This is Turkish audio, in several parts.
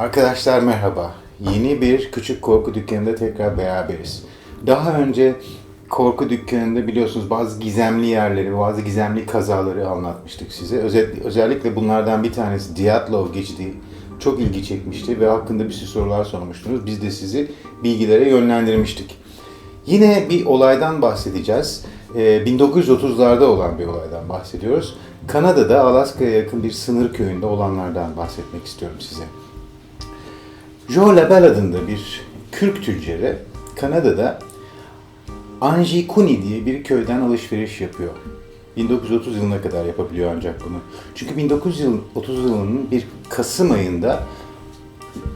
Arkadaşlar merhaba. Yeni bir küçük korku dükkanında tekrar beraberiz. Daha önce korku dükkanında biliyorsunuz bazı gizemli yerleri, bazı gizemli kazaları anlatmıştık size. Özellikle, bunlardan bir tanesi Diatlov geçtiği çok ilgi çekmişti ve hakkında bir sürü sorular sormuştunuz. Biz de sizi bilgilere yönlendirmiştik. Yine bir olaydan bahsedeceğiz. Ee, 1930'larda olan bir olaydan bahsediyoruz. Kanada'da Alaska'ya yakın bir sınır köyünde olanlardan bahsetmek istiyorum size. Joe Labelle adında bir kürk tüccarı Kanada'da Anjikuni diye bir köyden alışveriş yapıyor. 1930 yılına kadar yapabiliyor ancak bunu. Çünkü 1930 yılının bir Kasım ayında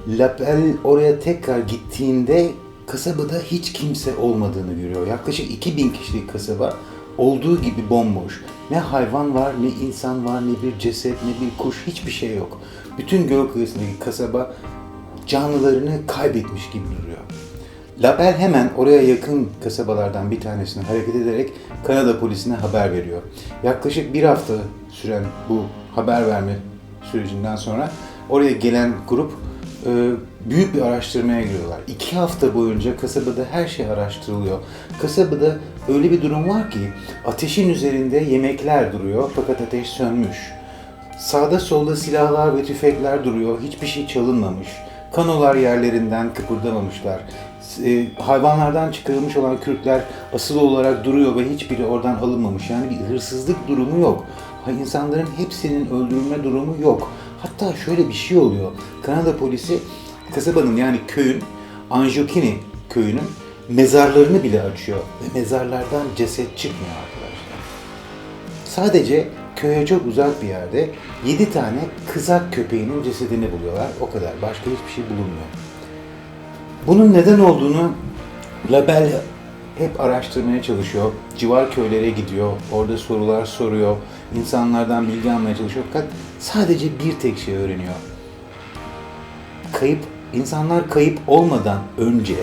Labelle oraya tekrar gittiğinde kasabada hiç kimse olmadığını görüyor. Yaklaşık 2000 kişilik kasaba olduğu gibi bomboş. Ne hayvan var, ne insan var, ne bir ceset, ne bir kuş, hiçbir şey yok. Bütün göl kıyısındaki kasaba canlılarını kaybetmiş gibi duruyor. Label hemen oraya yakın kasabalardan bir tanesine hareket ederek Kanada polisine haber veriyor. Yaklaşık bir hafta süren bu haber verme sürecinden sonra oraya gelen grup e, büyük bir araştırmaya giriyorlar. İki hafta boyunca kasabada her şey araştırılıyor. Kasabada öyle bir durum var ki ateşin üzerinde yemekler duruyor fakat ateş sönmüş. Sağda solda silahlar ve tüfekler duruyor. Hiçbir şey çalınmamış. Kanolar yerlerinden kıpırdamamışlar. E, hayvanlardan çıkarılmış olan kürkler asılı olarak duruyor ve hiçbiri oradan alınmamış. Yani bir hırsızlık durumu yok. Ha, İnsanların hepsinin öldürülme durumu yok. Hatta şöyle bir şey oluyor. Kanada polisi kasabanın yani köyün Anjokini köyünün mezarlarını bile açıyor. Ve mezarlardan ceset çıkmıyor. Sadece köye çok uzak bir yerde 7 tane kızak köpeğinin cesedini buluyorlar. O kadar. Başka hiçbir şey bulunmuyor. Bunun neden olduğunu Label hep araştırmaya çalışıyor. Civar köylere gidiyor. Orada sorular soruyor. insanlardan bilgi almaya çalışıyor. Fakat sadece bir tek şey öğreniyor. Kayıp, insanlar kayıp olmadan önce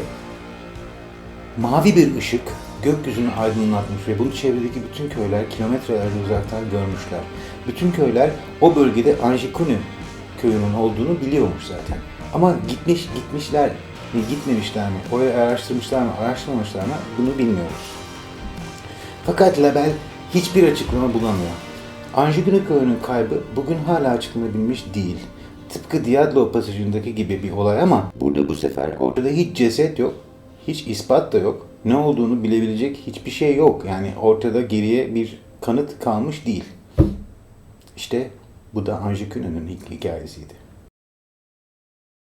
mavi bir ışık gökyüzünü aydınlatmış ve bunu çevredeki bütün köyler kilometrelerce uzaktan görmüşler. Bütün köyler o bölgede Anjikuni köyünün olduğunu biliyormuş zaten. Ama gitmiş gitmişler mi gitmemişler mi, oraya araştırmışlar mı, araştırmamışlar mı bunu bilmiyoruz. Fakat Label hiçbir açıklama bulamıyor. Anjikuni köyünün kaybı bugün hala açıklanabilmiş değil. Tıpkı Diablo pasajındaki gibi bir olay ama Burada bu sefer or Ortada hiç ceset yok, hiç ispat da yok. Ne olduğunu bilebilecek hiçbir şey yok. Yani ortada geriye bir kanıt kalmış değil. İşte bu da Anjikuni'nin hikayesiydi.